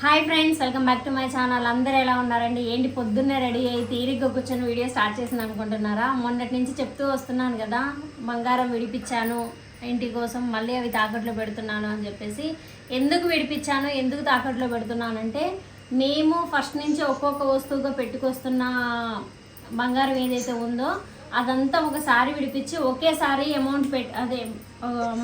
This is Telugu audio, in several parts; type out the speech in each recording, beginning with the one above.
Hi friends welcome back to my channel అందరూ ఎలా ఉన్నారండి? ఏంటి? పొద్దున్నే రెడీ అయ్యి తీరిగ్గా కూర్చొని వీడియో స్టార్ట్ చేసింది అనుకుంటున్నారా? మొన్నటి నుంచి చెప్తూ వస్తున్నాను కదా బంగారం విడిపించాను ఇంటి కోసం మళ్ళీ అవి తాకట్లో పెడుతున్నాను అని చెప్పేసి. ఎందుకు విడిపించాను? ఎందుకు తాకట్లో పెడుతున్నానంటే మేము ఫస్ట్ నుంచి ఒక్కొక్క వస్తువుగా పెట్టుకొస్తున్న బంగారం ఏదైతే ఉందో అదంతా ఒకసారి విడిపించి ఒకేసారి అమౌంట్ పెట్ అదే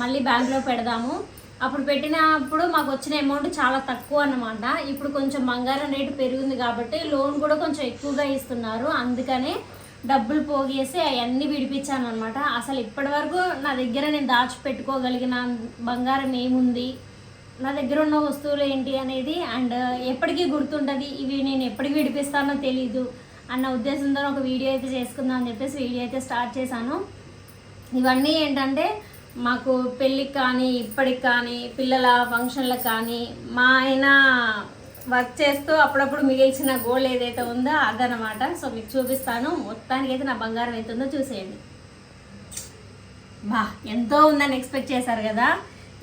మళ్ళీ బ్యాంక్లో పెడదాము. అప్పుడు పెట్టినప్పుడు మాకు వచ్చిన అమౌంట్ చాలా తక్కువ అన్నమాట. ఇప్పుడు కొంచెం బంగారం రేటు పెరిగింది కాబట్టి లోన్ కూడా కొంచెం ఎక్కువగా ఇస్తున్నారు. అందుకనే డబ్బులు పోగేసి అవన్నీ విడిపించాను అనమాట అసలు ఇప్పటి వరకు నా దగ్గర నేను దాచిపెట్టుకోగలిగిన బంగారం ఏముంది? నా దగ్గర ఉన్న వస్తువులు ఏంటి అనేది అండ్ ఎప్పటికీ గుర్తుంటుంది. ఇవి నేను ఎప్పటికి విడిపిస్తానో తెలీదు అన్న ఉద్దేశంతో ఒక వీడియో అయితే చేసుకుందాం అని చెప్పేసి వీడియో అయితే స్టార్ట్ చేశాను. ఇవన్నీ ఏంటంటే మాకు పెళ్ళికి కానీ ఇప్పటికి కానీ పిల్లల ఫంక్షన్లకు కానీ మా ఆయన వర్క్ చేస్తూ అప్పుడప్పుడు మిగిల్చిన గోల్డ్ ఏదైతే ఉందో అదనమాట సో మీకు చూపిస్తాను. మొత్తానికి అయితే నా బంగారం ఎంత ఉందో చూసేయండి. బా ఎంతో ఉందని ఎక్స్పెక్ట్ చేశారు కదా.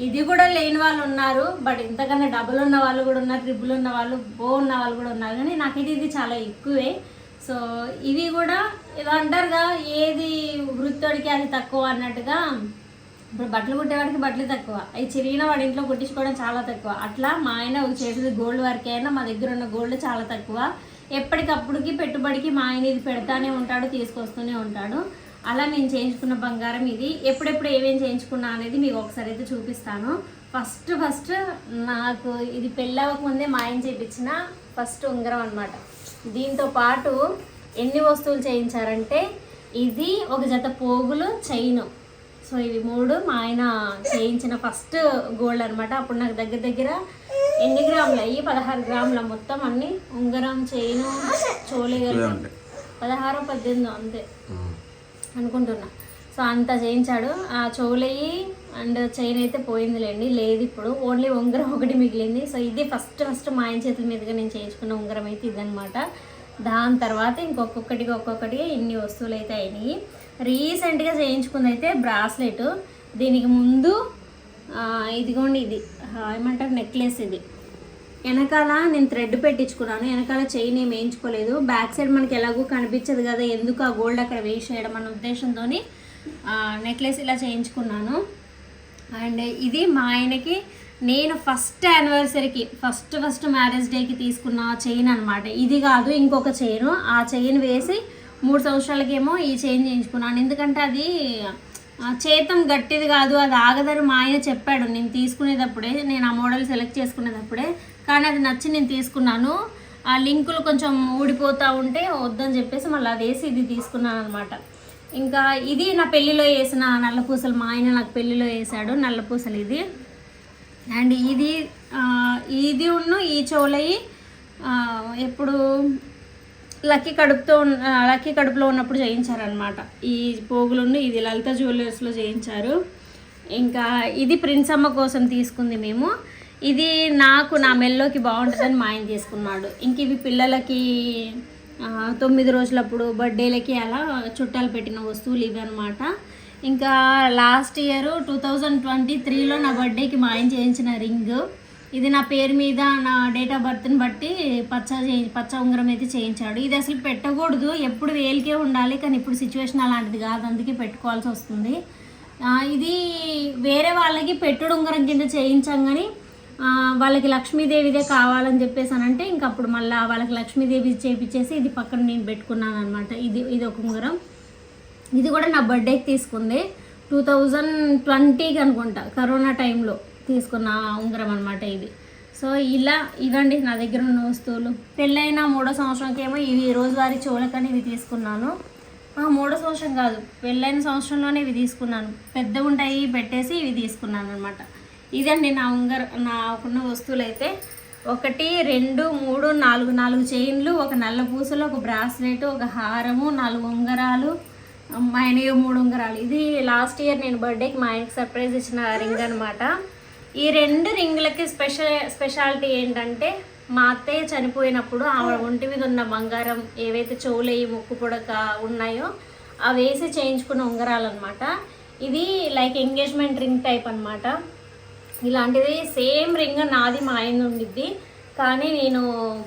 ఇది కూడా లేని వాళ్ళు ఉన్నారు. బట్ ఇంతకన్నా డబుల్ ఉన్న వాళ్ళు కూడా ఉన్నారు ట్రిబుల్ ఉన్న వాళ్ళు బో ఉన్న వాళ్ళు కూడా ఉన్నారు. కానీ నాకైతే ఇది చాలా ఎక్కువే. సో ఇవి కూడా ఇలా అంటారుగా ఏది వృత్తుడికి అది తక్కువ అన్నట్టుగా ఇప్పుడు బట్టలు కుట్టేవాడికి బట్టలు తక్కువ. అవి చిరిగిన వాడి ఇంట్లో కుట్టించుకోవడం చాలా తక్కువ. అట్లా మా ఆయన చేసేది గోల్డ్ వర్క్ అయినా మా దగ్గర ఉన్న గోల్డ్ చాలా తక్కువ. ఎప్పటికప్పుడుకి పెట్టుబడికి మా ఆయన ఇది పెడతానే ఉంటాడు తీసుకొస్తూనే ఉంటాడు. అలా నేను చేయించుకున్న బంగారం ఇది. ఎప్పుడెప్పుడు ఏమేమి చేయించుకున్నా అనేది మీకు ఒకసారి అయితే చూపిస్తాను. ఫస్ట్ ఫస్ట్ నాకు ఇది పెళ్ళవక ముందే మా ఆయన చేయించిన ఫస్ట్ ఉంగరం అనమాట దీంతో పాటు ఎన్ని వస్తువులు చేయించారంటే ఇది ఒక జత పోగులు చైను. సో ఇవి మూడు మా ఆయన చేయించిన ఫస్ట్ గోల్డ్ అనమాట అప్పుడు నాకు దగ్గర దగ్గర ఎన్ని గ్రాములు? అయ్యి పదహారు గ్రాముల మొత్తం అన్ని ఉంగరం చైను చోళీ కలిపి పదహారు పద్దెనిమిది అంతే అనుకుంటున్నా. సో అంత చేయించాడు. ఆ చోలయ్యి అండ్ చైన్ అయితే పోయిందిలేండి. లేదు ఇప్పుడు. ఓన్లీ ఉంగరం ఒకటి మిగిలింది. సో ఇది ఫస్ట్ ఫస్ట్ మా ఆయన చేతుల మీదుగా నేను చేయించుకున్న ఉంగరం అయితే ఇదనమాట దాని తర్వాత ఇంకొక్కొక్కటిగా ఒక్కొక్కటిగా ఇన్ని వస్తువులు అయితే అయినాయి. రీసెంట్గా చేయించుకుంది అయితే బ్రాస్లెట్. దీనికి ముందు ఇదిగోండి ఇది. ఏమంటారు? నెక్లెస్ ఇది. వెనకాల నేను థ్రెడ్ పెట్టించుకున్నాను. వెనకాల చైన్ ఏం వేయించుకోలేదు. బ్యాక్ సైడ్ మనకి ఎలాగో కనిపించదు కదా ఎందుకు ఆ గోల్డ్ అక్కడ వేస్ట్ చేయడం అన్న ఉద్దేశంతో నెక్లెస్ ఇలా చేయించుకున్నాను. అండ్ ఇది మా ఆయనకి నేను ఫస్ట్ యానివర్సరీకి ఫస్ట్ ఫస్ట్ మ్యారేజ్ డేకి తీసుకున్న చైన్ అనమాట ఇది కాదు ఇంకొక చైన్. ఆ చైన్ వేసి మూడు సంవత్సరాలకేమో ఈ చేంజ్ చేయించుకున్నాను. ఎందుకంటే అది చేతం గట్టిది కాదు అది ఆగదని మా ఆయన చెప్పాడు. నేను తీసుకునేటప్పుడే నేను ఆ మోడల్ సెలెక్ట్ చేసుకునేటప్పుడే కానీ అది నచ్చి నేను తీసుకున్నాను. ఆ లింకులు కొంచెం ఊడిపోతూ ఉంటే వద్దని చెప్పేసి మళ్ళీ అది వేసి ఇది తీసుకున్నాను అనమాట ఇంకా ఇది నా పెళ్ళిలో వేసిన నల్లపూసలు మా ఆయన నాకు పెళ్ళిలో వేసాడు నల్లపూసలు ఇది. అండ్ ఇది ఇది ఉన్న ఈ చోలయి ఎప్పుడు లక్కీ కడుపుతో ఉన్న లక్కీ కడుపులో ఉన్నప్పుడు చేయించారనమాట ఈ పోగులును ఇది లలిత జ్యువెలర్స్లో చేయించారు. ఇంకా ఇది ప్రిన్స్ అమ్మ కోసం తీసుకుంది మేము. ఇది నాకు నా మెల్లోకి బాగుంటుందని మా ఆయన తీసుకున్నాడు ఇంక ఇవి పిల్లలకి తొమ్మిది రోజులప్పుడు బర్త్డేలకి అలా చుట్టాలు పెట్టిన వస్తువులు ఇవి అనమాట ఇంకా last year two thousand twenty త్రీలో నా బర్త్డేకి మా ఆయన చేయించిన రింగ్. ఇది నా పేరు మీద నా డేట్ ఆఫ్ బర్త్ని బట్టి పచ్చ పచ్చ ఉంగరం అయితే చేయించాడు. ఇది అసలు పెట్టకూడదు. ఎప్పుడు వేలికే ఉండాలి. కానీ ఇప్పుడు సిచ్యువేషన్ అలాంటిది కాదు. అందుకే పెట్టుకోవాల్సి వస్తుంది. ఇది వేరే వాళ్ళకి పెట్టుడు ఉంగరం కింద చేయించాం కానీ వాళ్ళకి లక్ష్మీదేవిదే కావాలని చెప్పేసి అని అంటే ఇంక అప్పుడు మళ్ళీ వాళ్ళకి లక్ష్మీదేవి చేపించేసి ఇది పక్కన నేను పెట్టుకున్నాను అనమాట ఇది ఇది ఒక ఉంగరం. ఇది కూడా నా బర్త్డేకి తీసుకుంది. టూ థౌజండ్ ట్వంటీకి అనుకుంటా. కరోనా టైంలో తీసుకున్న ఉంగరం అనమాట ఇది. సో ఇలా ఇదండి నా దగ్గర ఉన్న వస్తువులు. పెళ్ళైన మూడో సంవత్సరంకేమో ఇవి రోజువారీ చోళకని ఇవి తీసుకున్నాను. ఆ, మూడో సంవత్సరం కాదు పెళ్ళైన సంవత్సరంలోనే ఇవి తీసుకున్నాను. పెద్ద ఉంటాయి పెట్టేసి ఇవి తీసుకున్నాను అనమాట ఇదండి నా ఉంగర నాకున్న వస్తువులు అయితే ఒకటి రెండు మూడు నాలుగు నాలుగు చైన్లు ఒక నల్ల పూసలు ఒక బ్రాస్లెట్ ఒక హారము నాలుగు ఉంగరాలు మా ఆయన మూడు ఉంగరాలు. ఇది లాస్ట్ ఇయర్ నేను బర్త్డేకి మా ఆయనకి సర్ప్రైజ్ ఇచ్చిన రింగ్ అనమాట ఈ రెండు రింగులకి స్పెషల్ స్పెషాలిటీ ఏంటంటే మా అత్తయ్య చనిపోయినప్పుడు ఆవిడ ఒంటి మీద ఉన్న బంగారం ఏవైతే చెవులయ్యి ముక్కు పొడక ఉన్నాయో అవి వేసి చేయించుకున్న ఉంగరాలు అనమాట ఇది లైక్ ఎంగేజ్మెంట్ రింగ్ టైప్ అన్నమాట. ఇలాంటిది సేమ్ రింగ్ నాది మా ఆయన ఉండిద్ది. కానీ నేను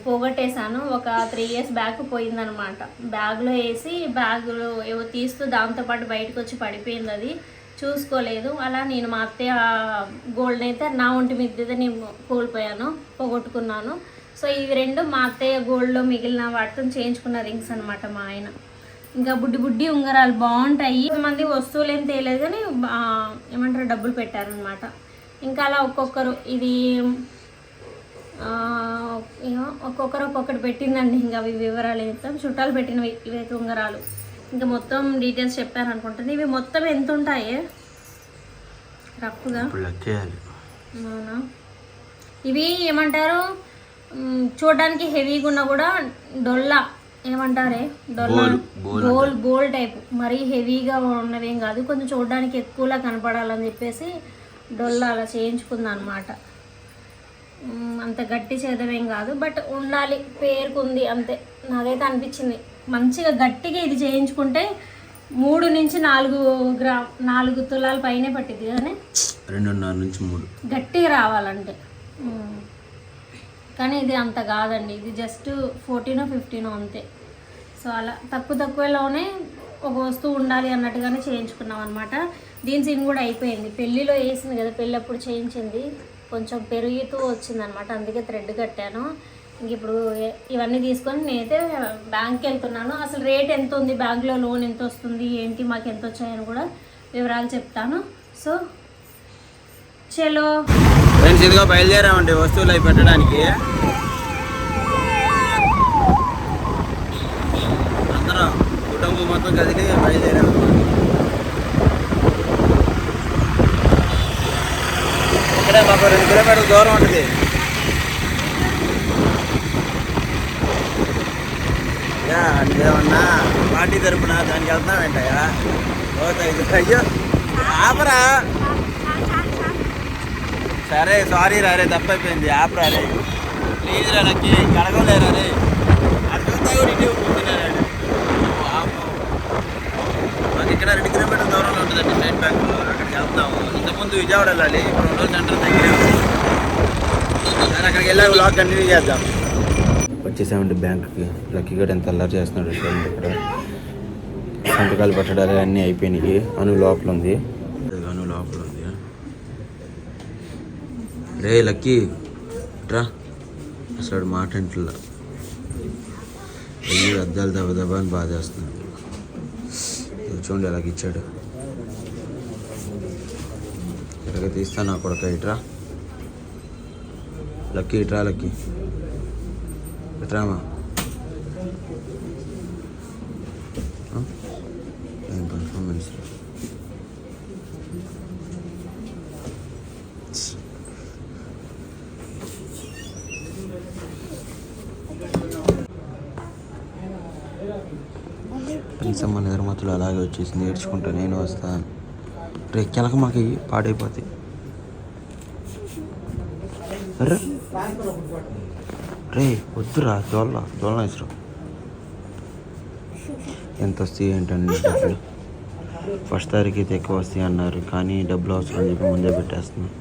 పోగొట్టేశాను. ఒక త్రీ ఇయర్స్ బ్యాక్ పోయిందనమాట బ్యాగ్లో వేసి బ్యాగులో ఏవో తీస్తూ దాంతోపాటు బయటకు వచ్చి పడిపోయింది అది. చూసుకోలేదు. అలా నేను మా అత్తయ్య గోల్డ్ అయితే నా ఒంటి మీద నేను కోల్పోయాను పోగొట్టుకున్నాను. సో ఇవి రెండు మా అత్తయ్య గోల్డ్లో మిగిలిన వాటితో చేయించుకున్న రింగ్స్ అనమాట మా ఆయన. ఇంకా బుడ్డి బుడ్డి ఉంగరాలు బాగుంటాయి. మంది వస్తువులు ఏం తెలియదు కానీ ఏమంటారు డబ్బులు పెట్టారనమాట ఇంకా అలా ఒక్కొక్కరు ఇది ఏమో ఒక్కొక్కరు ఒక్కొక్కటి పెట్టిందండి. ఇంకా అవి వివరాలు చెప్తాం. చుట్టాలు పెట్టినవి ఇవైతే ఉంగరాలు. ఇంకా మొత్తం డీటెయిల్స్ చెప్పాను అనుకుంటుంది ఇవి మొత్తం ఎంత ఉంటాయి రఫ్గా అవునా? ఇవి ఏమంటారు? చూడడానికి హెవీగా ఉన్నా కూడా డొల్లా ఏమంటారే? డొల్లా బోల్ బోల్ టైప్. మరీ హెవీగా ఉన్నవేం కాదు. కొంచెం చూడడానికి ఎక్కువలా కనపడాలని చెప్పేసి డొల్లా అలా చేయించుకుంది అనమాట అంత గట్టి చేదమేం కాదు. బట్ ఉండాలి. పేరుకుంది అంతే. నాకైతే అనిపించింది. మంచిగా గట్టిగా ఇది చేయించుకుంటే మూడు నుంచి నాలుగు గ్రా నాలుగు తులాల పైనే పట్టింది కానీ రెండున్నర నుంచి మూడు. గట్టిగా రావాలంటే. కానీ ఇది అంత కాదండి. ఇది జస్ట్ ఫోర్టీనో ఫిఫ్టీనో అంతే. సో అలా తక్కువ తక్కువలోనే ఒక వస్తువు ఉండాలి అన్నట్టుగానే చేయించుకున్నాం అనమాట దీని సీన్ కూడా అయిపోయింది. పెళ్ళిలో వేసింది కదా పెళ్ళి అప్పుడు చేయించింది. కొంచెం పెరుగుతూ వచ్చింది అనమాట అందుకే థ్రెడ్ కట్టాను. ఇప్పుడు ఇవన్నీ తీసుకొని నేనైతే బ్యాంక్కి వెళ్తున్నాను. అసలు రేట్ ఎంత ఉంది? బ్యాంక్లో లోన్ ఎంత వస్తుంది? ఏంటి? మాకు ఎంత వచ్చాయని కూడా వివరాలు చెప్తాను. సో చలో. ఫ్రెండ్స్ ఇదిగో బయలుదేరామండి వస్తువులు అవి పెట్టడానికి. అందరం కుటుంబం మొత్తం కదిలి బయలుదేరాము. ఇక్కడ మాకు రెండు కిలోమీటర్ల దూరం ఉంటుంది యా ఏమన్నా పార్టీ తరపున దానికి వెళ్తున్నాం అయ్యో ఆపరా. సరే సారీ రారే తప్పైపోయింది. ఆపరా రే. ప్లీజ్ రా నాకు కడగలేరా రే. కూడా ఇంటి కూర్చున్నాడు మాకు ఇక్కడ రెండు కిలోమీటర్ దూరంలో ఉంటుందండి స్టేట్ బ్యాంక్. అక్కడికి వెళ్తాము ఇంతకుముందు విజయవాడ వెళ్ళాలి. ఇప్పుడు రెండు సెంటర్ దగ్గర అక్కడికి వెళ్ళాక బ్లాగ్ కంటిన్యూ చేద్దాం. వచ్చేసామండి బ్యాంక్కి. లక్కీ ఎంత అల్లరి చేస్తున్నాడు చూడండి ఇక్కడ. సంతకాలు పెట్టడాలు అన్నీ అయిపోయినాయి. అను లోపల ఉంది. అను లోపల ఉంది. రే లక్కీ రా అసలు మాట ఇంట్లో వెళ్ళి అద్దాలు దెబ్బ దెబ్బ అని బాగా చేస్తున్నాడు. చూడండి అలాగ ఇచ్చాడు. ఇలాగ తీస్తా నా కొడక ఇట్రా. లక్కీ ఇట్రా లక్కీ. ఇట్రామా ఏం పర్ఫార్మెన్స్ కనీసం మన నిర్మాతలు అలాగే వచ్చేసి నేర్చుకుంటా నేను వస్తాను. రే కెలక మాకు పాడైపోతాయి. రే వద్దురా జోళ్ళ జోళ్ళ ఇసురు. ఎంత వస్తాయి ఏంటండి డబ్బులు ఫస్ట్ తారీఖు అయితే ఎక్కువ వస్తాయి అన్నారు కానీ డబ్బులు అవసరం అని చెప్పి ముందే పెట్టేస్తున్నాం.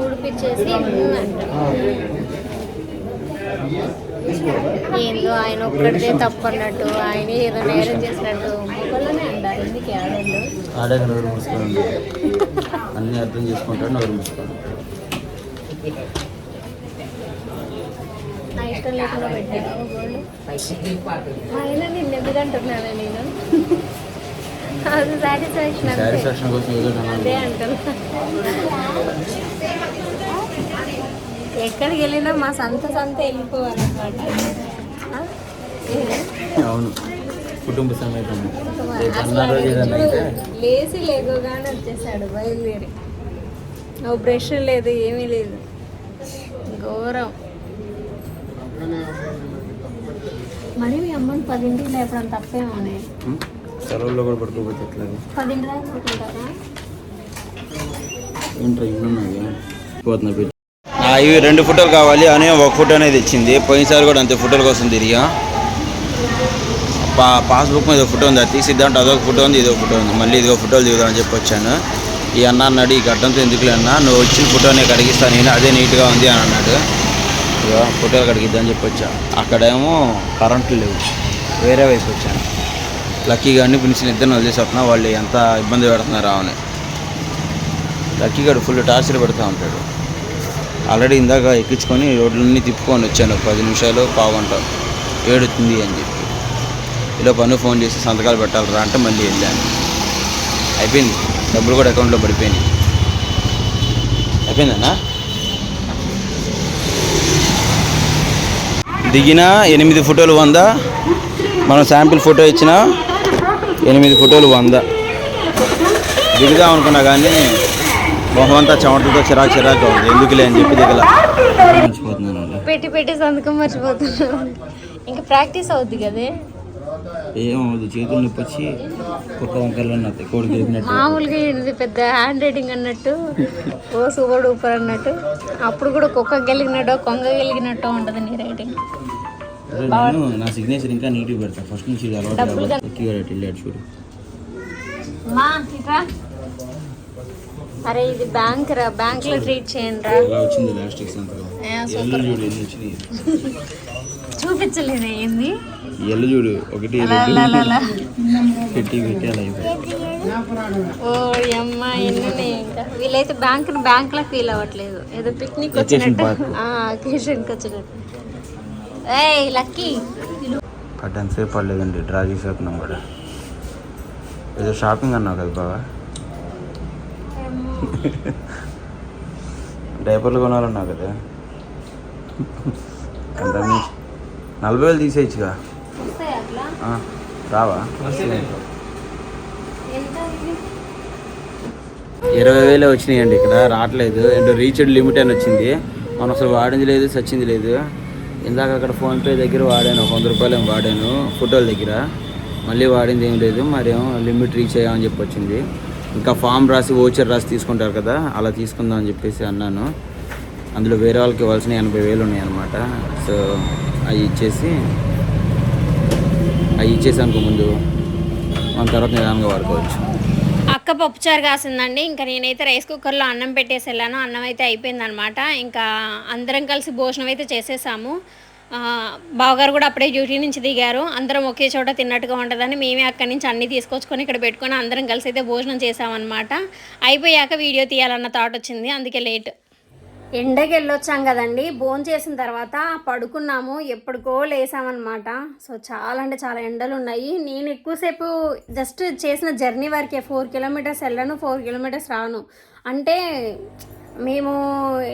ఊడిపించేసి ఏందో ఆయన ఒక్కడితే తప్పు అన్నట్టు ఆయన ఏదో నేరం చేసినట్టు. మొక్కల్లోనే అంటారు ఎందుకు ఆడళ్ళు ఆడే నోరు మూసుకోండి. అన్నీ అర్థం చేసుకుంటాడు నోరు మూసుకోండి. నా ఇష్టం లేకుండా పెట్టాను. ఆయన నిన్ను ఎందుకు అంటున్నాను నేను? అది సాటిస్ఫాక్షన్ కోసం అదే. అంటున్నా. ఎక్కడికి వెళ్ళినా మా సంత సంత వెళ్ళిపోవాలన్నమాట? అవును. కుటుంబ సమేతం. లేచి లేకోగానే వచ్చేసాడు బయలుదేరి. ఓ బ్రష్ లేదు ఏమీ లేదు. ఘోరం. మరి మీ అమ్మని పదింటికి లేపడం తప్పేమోనే? సెలవుల్లో కూడా ఎట్లాగా? పదింటి దాకా పడుకుంటారా ఏంట్రా ఇల్లు పోతున్నా ఇవి రెండు ఫోటోలు కావాలి. అని ఒక ఫోటో అనేది ఇచ్చింది పోయినసారి కూడా అంతే ఫోటోల కోసం తిరిగా. పా పాస్బుక్ మీద ఫోటో ఉంది. అది తీసిద్దాం అదొక ఫోటో ఉంది ఇదొక ఫోటో ఉంది. మళ్ళీ ఇదిగో ఫోటోలు దిగుదామని చెప్పి వచ్చాను. ఈ అన్న అన్నాడు ఈ గడ్డంతో ఎందుకులే అన్న? నువ్వు వచ్చిన ఫోటో నేను కడిగిస్తాను నేను అదే నీట్గా ఉంది అని అన్నాడు. ఇదిగో ఫోటోలు కడిగిద్దామని చెప్పి వచ్చా. అక్కడేమో కరెంట్లు లేవు. వేరే వైపు వచ్చాను. లక్కీగా అన్ని పిలిచిన ఇద్దరు వదిలేసి వస్తున్నా వాళ్ళు ఎంత ఇబ్బంది పెడుతున్నారా అని లక్కీగాడు ఫుల్ టార్చర్ పెడుతూ ఉంటాడు. ఆల్రెడీ ఇందాక ఎక్కించుకొని రోడ్లన్నీ తిప్పుకొని వచ్చాను. పది నిమిషాలు పావుగంట ఏడుతుంది అని చెప్పి. ఇలా పన్ను ఫోన్ చేసి సంతకాలు పెట్టాలరా అంటే మళ్ళీ వెళ్ళాను. అయిపోయింది. డబ్బులు కూడా అకౌంట్లో పడిపోయినాయి. అయిపోయిందన్నా? దిగిన ఎనిమిది ఫోటోలు వంద. మనం శాంపిల్ ఫోటో ఇచ్చిన ఎనిమిది ఫోటోలు వంద. దిగుదాం అనుకున్నా కానీ మొహం అంతా చెమటలతో చిరాకు చిరాకు ఉంది. ఎందుకులే అని చెప్పి దిగల. పెట్టి పెట్టి సంతకం మర్చిపోతున్నాను. ఇంకా ప్రాక్టీస్ అవుద్ది కదే? ఏమవుతుంది చేతులు నొప్పి వచ్చి కుక్క వంకరలు అన్నది కోడి గెలిపినట్టు. మామూలుగా ఇది పెద్ద హ్యాండ్ రైటింగ్ అన్నట్టు ఓ సూపర్ డూపర్ అన్నట్టు. అప్పుడు కూడా కుక్క గెలిగినట్టు కొంగ గెలిగినట్టు ఉంటుంది నీ రైటింగ్. నేను నా సిగ్నేచర్ ఇంకా నీట్గా పెడతా. ఫస్ట్ నుంచి ఇది అలవాటు వెళ్ళాడు చూడు. అరే ఇది బ్యాంక్ రా బ్యాంక్లో ట్రీట్ చేయండి రా వచ్చింది లాస్ట్ ఎల్లు చూడు ఎన్ని వచ్చినాయి? చూపించలేదు ఏంది? ఎల్లు చూడు ఒకటి పెట్టి. పెట్టి అలా అయిపోయింది. ఓ అమ్మ ఎన్ని ఇంకా. వీళ్ళైతే బ్యాంక్ బ్యాంక్ లా ఫీల్ అవ్వట్లేదు. ఏదో పిక్నిక్ వచ్చినట్టు. అకేషన్కి వచ్చినట్టు. ఏయ్ లక్కీ. పడ్డాను సేపు పడలేదండి డ్రా చేసేస్తున్నాం కూడా. ఏదో షాపింగ్ అన్నావు కదా బాగా డైపర్లు కొనాలన్నావు కదా. ఎంత నలభై వేలు తీసేయచ్చుగా. రావా? ఎంత ఇది? ఇరవై వేలే వచ్చినాయండి ఇక్కడ రావట్లేదు. ఏంటో రీచ్డ్ లిమిట్ అని వచ్చింది. మనం అసలు వాడింది లేదు సచ్చింది లేదు. ఇందాక అక్కడ ఫోన్పే దగ్గర వాడాను ఒక వంద రూపాయలు ఏమో వాడాను ఫోటోల దగ్గర. మళ్ళీ వాడింది ఏం లేదు మరేమో లిమిట్ రీచ్ అయ్యామని చెప్పి వచ్చింది. ఇంకా ఫామ్ రాసి ఓచర్ రాసి తీసుకుంటారు కదా అలా తీసుకుందాం అని చెప్పేసి అన్నాను. అందులో వేరే వాళ్ళకి ఇవ్వాల్సిన ఎనభై వేలు ఉన్నాయి అనమాట సో అవి ఇచ్చేసి అవి ఇచ్చేసి అనుకో ముందు మన తర్వాత నిదానంగా వాడుకోవచ్చు. అక్క పప్పుచారు కాసిందండి. ఇంకా నేనైతే రైస్ కుక్కర్లో అన్నం పెట్టేసి వెళ్ళాను. అన్నం అయితే అయిపోయిందనమాట ఇంకా అందరం కలిసి భోజనం అయితే చేసేసాము. బావగారు కూడా అప్పుడే డ్యూటీ నుంచి దిగారు. అందరం ఒకే చోట తిన్నట్టుగా ఉంటుందని మేమే అక్కడి నుంచి అన్నీ తీసుకొచ్చుకొని ఇక్కడ పెట్టుకొని అందరం కలిసి అయితే భోజనం చేసామన్నమాట అయిపోయాక వీడియో తీయాలన్న థాట్ వచ్చింది. అందుకే లేట్ ఎండకి వెళ్ళొచ్చాం కదండి. భోజనం చేసిన తర్వాత పడుకున్నాము. ఎప్పటికో లేసామన్నమాట. సో చాలా అంటే చాలా ఎండలు ఉన్నాయి నేను ఎక్కువసేపు జస్ట్ చేసిన జర్నీ వరకే. ఫోర్ కిలోమీటర్స్ వెళ్ళను ఫోర్ కిలోమీటర్స్ రాను. అంటే మేము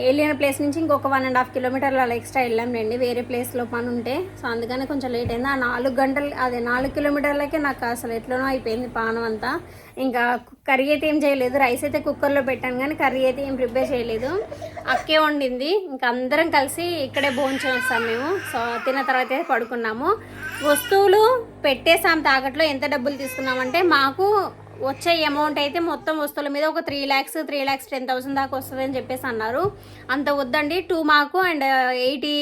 వెళ్ళిన ప్లేస్ నుంచి ఇంకొక వన్ అండ్ హాఫ్ కిలోమీటర్లు అలా ఎక్స్ట్రా వెళ్ళాంలేండి. వేరే ప్లేస్లో పని ఉంటే. సో అందుకనే కొంచెం లేట్ అయింది. ఆ నాలుగు గంటలు అదే నాలుగు కిలోమీటర్లకే నాకు అసలు ఎట్లనో అయిపోయింది పానం అంతా. ఇంకా కర్రీ అయితే ఏం చేయలేదు. రైస్ అయితే కుక్కర్లో పెట్టాను కానీ కర్రీ అయితే ఏం ప్రిపేర్ చేయలేదు. అక్కే వండింది. ఇంకా అందరం కలిసి ఇక్కడే భోంచేస్తాం మేము. సో తిన్న తర్వాత అయితే పడుకున్నాము. వస్తువులు పెట్టేసాం తాకట్లో. ఎంత డబ్బులు తీసుకున్నామంటే మాకు వచ్చే అమౌంట్ అయితే మొత్తం వస్తువుల మీద ఒక three lakhs three lakhs ten thousand దాకా వస్తుంది అని చెప్పేసి అన్నారు. అంత వద్దండి. టూ మాకు అండ్ ఎయిటీ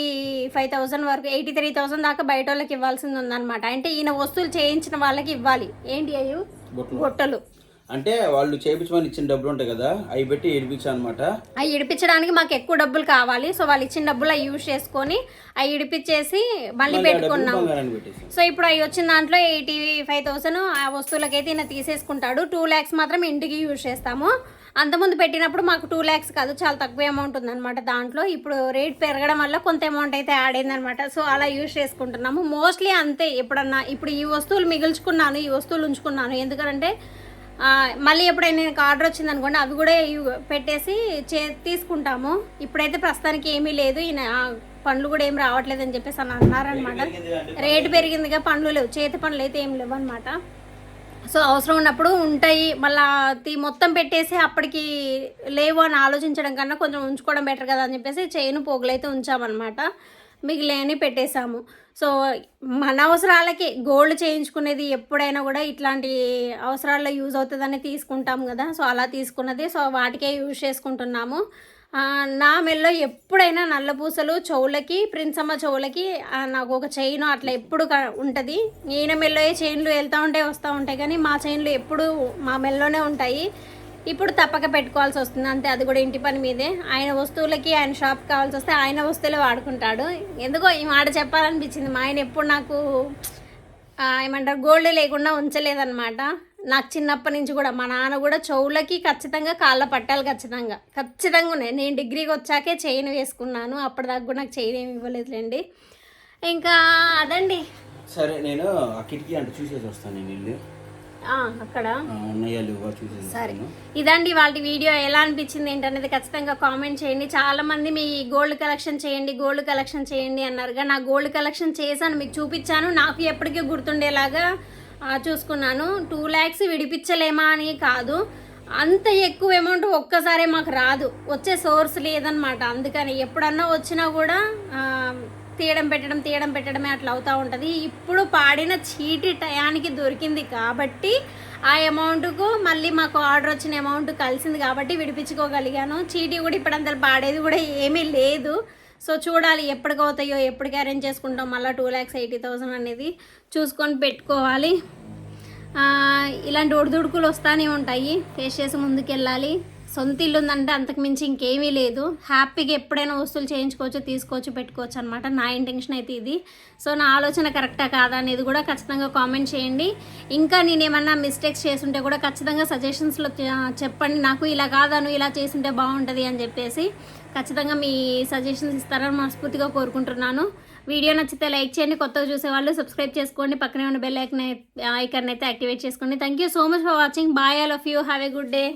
ఫైవ్ థౌసండ్ వరకు ఎయిటీ త్రీ థౌసండ్ దాకా బయట వాళ్ళకి ఇవ్వాల్సింది ఉందన్నమాట. అంటే ఈయన వస్తువులు చేయించిన వాళ్ళకి ఇవ్వాలి. ఏంటి అయ్యు? బొట్టలు. అంటే వాళ్ళు చేయించమని ఇచ్చిన డబ్బులు ఉంటాయి కదా అవి పెట్టి ఇడిపించా అనమాట అవి ఇడిపించడానికి మాకు ఎక్కువ డబ్బులు కావాలి. సో వాళ్ళు ఇచ్చిన డబ్బులు అవి యూజ్ చేసుకొని అవి ఇడిపించేసి మళ్ళీ పెట్టుకున్నాం. సో ఇప్పుడు అవి వచ్చిన దాంట్లో ఎయిటీ ఫైవ్ థౌసండ్ ఆ వస్తువులకైతే ఈయన తీసేసుకుంటాడు. టూ ల్యాక్స్ మాత్రం ఇంటికి యూజ్ చేస్తాము. అంతకుముందు పెట్టినప్పుడు మాకు టూ ల్యాక్స్ కాదు చాలా తక్కువ అమౌంట్ ఉందన్నమాట దాంట్లో. ఇప్పుడు రేట్ పెరగడం వల్ల కొంత అమౌంట్ అయితే యాడ్ అయిందనమాట సో అలా యూజ్ చేసుకుంటున్నాము. మోస్ట్లీ అంతే ఎప్పుడన్నా. ఇప్పుడు ఈ వస్తువులు మిగుల్చుకున్నాను ఈ వస్తువులు ఉంచుకున్నాను. ఎందుకంటే మళ్ళీ ఎప్పుడైనా నేను ఆర్డర్ వచ్చింది అనుకోండి అవి కూడా ఇవ్- పెట్టేసి చే తీసుకుంటాము. ఇప్పుడైతే ప్రస్తుతానికి ఏమీ లేదు ఈయన పండ్లు కూడా ఏం రావట్లేదు అని చెప్పేసి అని అన్నారనమాట. రేటు పెరిగిందిగా పండ్లు లేవు చేతి పండ్లు అయితే ఏం లేవు అనమాట సో అవసరం ఉన్నప్పుడు ఉంటాయి మళ్ళా మొత్తం పెట్టేసి అప్పటికి లేవు అని ఆలోచించడం కన్నా కొంచెం ఉంచుకోవడం బెటర్ కదా అని చెప్పేసి చైన్ పోగులు అయితే ఉంచామన్నమాట. మిగిలినవి పెట్టేశాము. సో మన అవసరాలకి గోల్డ్ చేయించుకునేది ఎప్పుడైనా కూడా ఇట్లాంటి అవసరాల్లో యూజ్ అవుతుందని తీసుకుంటాం కదా. సో అలా తీసుకున్నది. సో వాటికే యూజ్ చేసుకుంటున్నాము. నా మెల్లో ఎప్పుడైనా నల్ల పూసలు చెవులకి ప్రిన్సమ్మ చెవులకి నాకు ఒక చైన్ అట్లా ఎప్పుడు ఉంటుంది. ఈయన మెల్లో చైన్లు వెళ్తూ ఉంటాయి వస్తూ ఉంటాయి. కానీ మా చైన్లు ఎప్పుడు మా మెల్లోనే ఉంటాయి. ఇప్పుడు తప్పక పెట్టుకోవాల్సి వస్తుంది. అంతే అది కూడా ఇంటి పని మీదే. ఆయన వస్తువులకి ఆయన షాప్ కావాల్సి వస్తే ఆయన వస్తువులే వాడుకుంటాడు. ఎందుకో ఈ మాట చెప్పాలనిపించింది. మా ఆయన ఎప్పుడు నాకు ఏమంటారు గోల్డ్ లేకుండా ఉంచలేదన్నమాట. నాకు చిన్నప్పటి నుంచి కూడా మా నాన్న కూడా చెవులకి ఖచ్చితంగా కాళ్ళ పట్టాలి ఖచ్చితంగా. ఖచ్చితంగా ఉన్నాయి. నేను డిగ్రీకి వచ్చాకే చైన్ వేసుకున్నాను. అప్పటిదాకా కూడా నాకు చైన్ ఏమి ఇవ్వలేదులేండి. ఇంకా అదండి. సరే నేను ఆ కిటికీ అంటే చూసేసి వస్తాను నేను ఇల్లు. అక్కడ. ఉన్నాయా లేవా సరే. ఇదండి వాళ్ళ వీడియో. ఎలా అనిపించింది ఏంటనేది ఖచ్చితంగా కామెంట్ చేయండి. చాలా మంది మీ గోల్డ్ కలెక్షన్ చేయండి గోల్డ్ కలెక్షన్ చేయండి అన్నారుగా నా గోల్డ్ కలెక్షన్ చేశాను మీకు చూపించాను. నాకు ఎప్పటికీ గుర్తుండేలాగా చూసుకున్నాను. టూ ల్యాక్స్ విడిపించలేమా అని కాదు. అంత ఎక్కువ అమౌంట్ ఒక్కసారే మాకు రాదు. వచ్చే సోర్స్ లేదనమాట అందుకని ఎప్పుడన్నా వచ్చినా కూడా తీయడం పెట్టడం తీయడం పెట్టడమే అట్లా అవుతూ ఉంటుంది. ఇప్పుడు పాడిన చీటి టయానికి దొరికింది కాబట్టి ఆ అమౌంట్కు మళ్ళీ మాకు ఆర్డర్ వచ్చిన అమౌంట్ కలిసింది కాబట్టి విడిపించుకోగలిగాను. చీటీ కూడా ఇప్పుడు అంతా పాడేది కూడా ఏమీ లేదు. సో చూడాలి ఎప్పటికి అవుతాయో ఎప్పటికి అరేంజ్ చేసుకుంటాం. మళ్ళీ టూ ల్యాక్స్ ఎయిటీ థౌసండ్ అనేది చూసుకొని పెట్టుకోవాలి. ఇలాంటి ఒడిదుడుకులు వస్తూనే ఉంటాయి. ఫేస్ చేసి ముందుకెళ్ళాలి. సొంత ఇల్లు ఉందంటే అంతకు మించి ఇంకేమీ లేదు. హ్యాపీగా ఎప్పుడైనా వస్తువులు చేయించుకోవచ్చు తీసుకోవచ్చు పెట్టుకోవచ్చు అనమాట నా ఇంటెన్షన్ అయితే ఇది. సో నా ఆలోచన కరెక్టా కాదా అనేది కూడా ఖచ్చితంగా కామెంట్ చేయండి. ఇంకా నేను ఏమన్నా మిస్టేక్స్ చేస్తుంటే కూడా ఖచ్చితంగా సజెషన్స్లో చెప్పండి. నాకు ఇలా కాదాను ఇలా చేస్తుంటే బాగుంటుంది అని చెప్పేసి ఖచ్చితంగా మీ సజెషన్స్ ఇస్తారని మనస్ఫూర్తిగా కోరుకుంటున్నాను. వీడియో నచ్చితే లైక్ చేయండి. కొత్తగా చూసే వాళ్ళు సబ్స్క్రైబ్ చేసుకోండి. పక్కనే ఉన్న బెల్ ఐకన్ ఐకన్ అయితే యాక్టివేట్ చేసుకోండి. Thank you so much for watching bye all of you have a good day